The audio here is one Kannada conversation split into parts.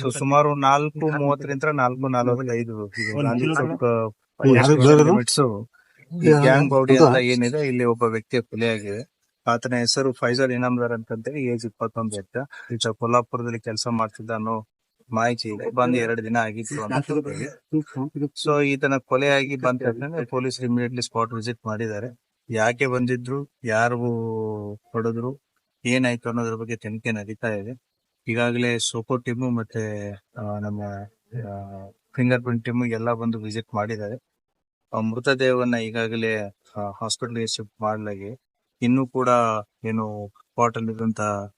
ಸೊ ಸುಮಾರು ನಾಲ್ಕು ಮೂವತ್ತರಿಂದ ನಾಲ್ಕು ನಲವತ್ತೈದು ಗ್ಯಾಂಗ್ ಬೌಡಿ ಅಂತ ಏನಿದೆ ಇಲ್ಲಿ ಒಬ್ಬ ವ್ಯಕ್ತಿಯ ಆಗಿದೆ. ಆತನ ಹೆಸರು ಫೈಜಲ್ ಇನಾಮ್ದಾರ್ ಹೇಳಿ ಏಜ್ ಇಪ್ಪತ್ತೊಂದು ವರ್ಷ ಈತ ಕೊಲ್ಲಾಪುರದಲ್ಲಿ ಕೆಲಸ ಮಾಡ್ತಿದ್ದ ಅನ್ನೋ ಮಾಹಿತಿ ಇದೆ. ಬಂದು ಎರಡು ದಿನ ಆಗಿತ್ತು ಅಂತ ಸೊ ಈತನ ಕೊಲೆಯಾಗಿ ಬಂದ ತಕ್ಷಣ ಪೊಲೀಸರು ಇಮಿಡಿಯೇಟ್ಲಿ ಸ್ಪಾಟ್ ವಿಸಿಟ್ ಮಾಡಿದ್ದಾರೆ. ಯಾಕೆ ಬಂದಿದ್ರು ಯಾರು ಹೊಡೆದ್ರು ಏನಾಯ್ತು ಅನ್ನೋದ್ರ ಬಗ್ಗೆ ತನಿಖೆ ನಡೀತಾ ಇದೆ. ಈಗಾಗಲೇ ಸೋಪೋ ಟೀಮು ಮತ್ತೆ ನಮ್ಮ ಫಿಂಗರ್ ಪ್ರಿಂಟ್ ಟೀಮ್ ಎಲ್ಲ ಬಂದು ವಿಸಿಟ್ ಮಾಡಿದ್ದಾರೆ. ಮೃತದೇಹವನ್ನ ಈಗಾಗಲೇ ಹಾಸ್ಪಿಟಲ್ಗೆ ಶಿಫ್ಟ್ ಮಾಡಲಾಗಿ, ಇನ್ನೂ ಕೂಡ ಏನು ಸ್ಪಾಟ್ ಅಲ್ಲಿ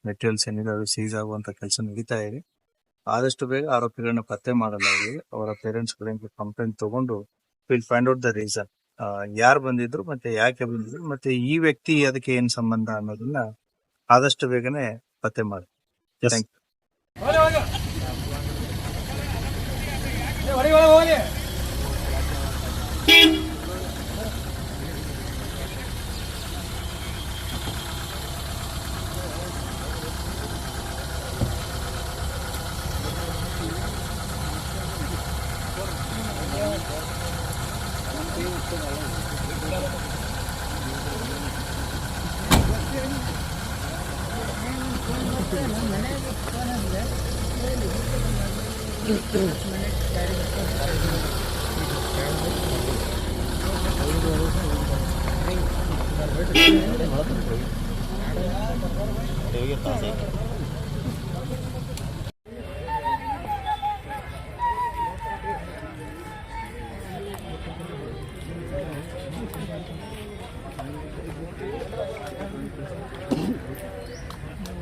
ಮೆಟೀರಿಯಲ್ಸ್ ಏನಿದೆ ಅದು ಸೀಸ್ ಆಗುವಂತ ಕೆಲಸ ನಡೀತಾ ಇದೆ. ಆದಷ್ಟು ಬೇಗ ಆರೋಪಿಗಳನ್ನ ಪತ್ತೆ ಮಾಡಲಾಗಿ, ಅವರ ಪೇರೆಂಟ್ಸ್ ಕಡೆಯಿಂದ ಕಂಪ್ಲೇಂಟ್ ತಗೊಂಡು will find out the reason ಯಾರು ಬಂದಿದ್ರು ಮತ್ತೆ ಯಾಕೆ ಬಂದಿದ್ರು, ಮತ್ತೆ ಈ ವ್ಯಕ್ತಿ ಅದಕ್ಕೆ ಏನ್ ಸಂಬಂಧ ಅನ್ನೋದನ್ನ ಆದಷ್ಟು ಬೇಗನೆ ಪತ್ತೆ ಮಾಡಿ. Yes. Thank you. Vale, vale. Vale, vale, vale. Thank you. ದೇವಿಗೆ ಪಾಸ್ ಆಯ್ತು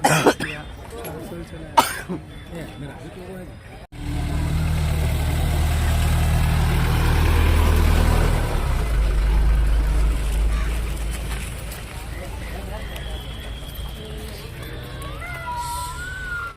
咳，咳。